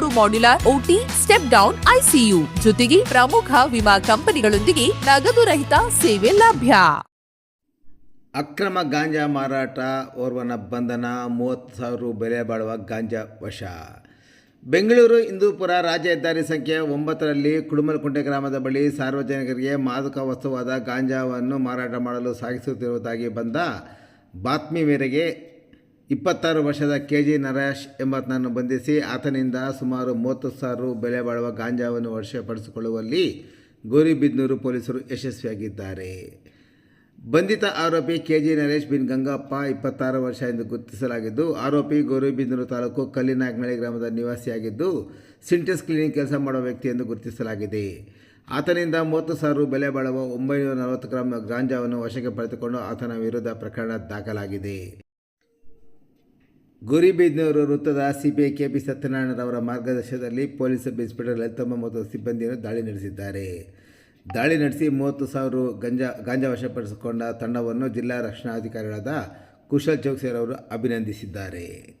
ಮೂರು modular OT step down ICU ಜೊತೆಗೆ ಪ್ರಮುಖ ವಿಮಾ ಕಂಪನಿಗಳೊಂದಿಗೆ ನಗದು ರಹಿತ ಸೇವೆ ಲಭ್ಯ. ಅಕ್ರಮ ಗಾಂಜಾ ಮಾರಾಟ, ಓರ್ವನ ಬಂಧನ, ಮೂವತ್ತು ಸಾವಿರ ರು ಬೆಲೆ ಬಾಳುವ ಗಾಂಜಾ ವಶ. ಬೆಂಗಳೂರು ಹಿಂದೂಪುರ ರಾಜ್ಯ ಹೆದ್ದಾರಿ ಸಂಖ್ಯೆ ಒಂಬತ್ತರಲ್ಲಿ ಕುಡುಮಲಕುಂಟೆ ಗ್ರಾಮದ ಬಳಿ ಸಾರ್ವಜನಿಕರಿಗೆ ಮಾದಕ ವಸ್ತುವಾದ ಗಾಂಜಾವನ್ನು ಮಾರಾಟ ಮಾಡಲು ಸಾಗಿಸುತ್ತಿರುವುದಾಗಿ ಬಂದ ಬಾತ್ಮಿ ಮೇರೆಗೆ ಇಪ್ಪತ್ತಾರು ವರ್ಷದ ಕೆ ಜಿ ನರೇಶ್ ಎಂಬಾತನನ್ನು ಬಂಧಿಸಿ ಆತನಿಂದ ಸುಮಾರು ಮೂವತ್ತು ಸಾವಿರ ಬೆಲೆ ಬಾಳುವ ಗಾಂಜಾವನ್ನು ವಶಪಡಿಸಿಕೊಳ್ಳುವಲ್ಲಿ ಗೋರಿಬಿದ್ನೂರು ಪೊಲೀಸರು ಯಶಸ್ವಿಯಾಗಿದ್ದಾರೆ. ಬಂಧಿತ ಆರೋಪಿ ಕೆಜಿ ನರೇಶ್ ಬಿನ್ ಗಂಗಪ್ಪ ಇಪ್ಪತ್ತಾರು ವರ್ಷ ಎಂದು ಗುರುತಿಸಲಾಗಿದ್ದು, ಆರೋಪಿ ಗೌರಿಬಿದ್ನೂರು ತಾಲೂಕು ಕಲ್ಲಿನಾಗ್ನಳ್ಳಿ ಗ್ರಾಮದ ನಿವಾಸಿಯಾಗಿದ್ದು ಸಿಂಟೆಸ್ ಕ್ಲಿನಿಕ್ ಕೆಲಸ ಮಾಡುವ ವ್ಯಕ್ತಿ ಎಂದು ಗುರುತಿಸಲಾಗಿದೆ. ಆತನಿಂದ ಮೂವತ್ತು ಸಾವಿರ ಬೆಲೆ ಬಾಳುವ ಒಂಬೈನೂರ ನಲವತ್ತು ಗ್ರಾಮ್ ಗಾಂಜಾವನ್ನು ವಶಕ್ಕೆ ಪಡೆದುಕೊಂಡು ಆತನ ವಿರುದ್ಧ ಪ್ರಕರಣ ದಾಖಲಾಗಿದೆ. ಗೌರಿಬಿದನೂರು ವೃತ್ತದ ಸಿಪಿಐ ಕೆಪಿ ಸತ್ಯನಾರಾಯಣರವರ ಮಾರ್ಗದರ್ಶನದಲ್ಲಿ ಪೊಲೀಸ್ ಸಬ್ ಇನ್ಸ್ಪೆಕ್ಟರ್ ಲಲಿತಮ್ಮ ಮತ್ತು ಸಿಬ್ಬಂದಿಯನ್ನು ದಾಳಿ ನಡೆಸಿದ್ದಾರೆ. ದಾಳಿ ನಡೆಸಿ ಮೂವತ್ತು ಸಾವಿರ ಗಂಜಾ, ಗಾಂಜಾ ವಶಪಡಿಸಿಕೊಂಡ ತಂಡವನ್ನು ಜಿಲ್ಲಾ ರಕ್ಷಣಾಧಿಕಾರಿಗಳಾದ ಕುಶಲ್ ಚೌಕ್ಸಿಯರವರು ಅಭಿನಂದಿಸಿದ್ದಾರೆ.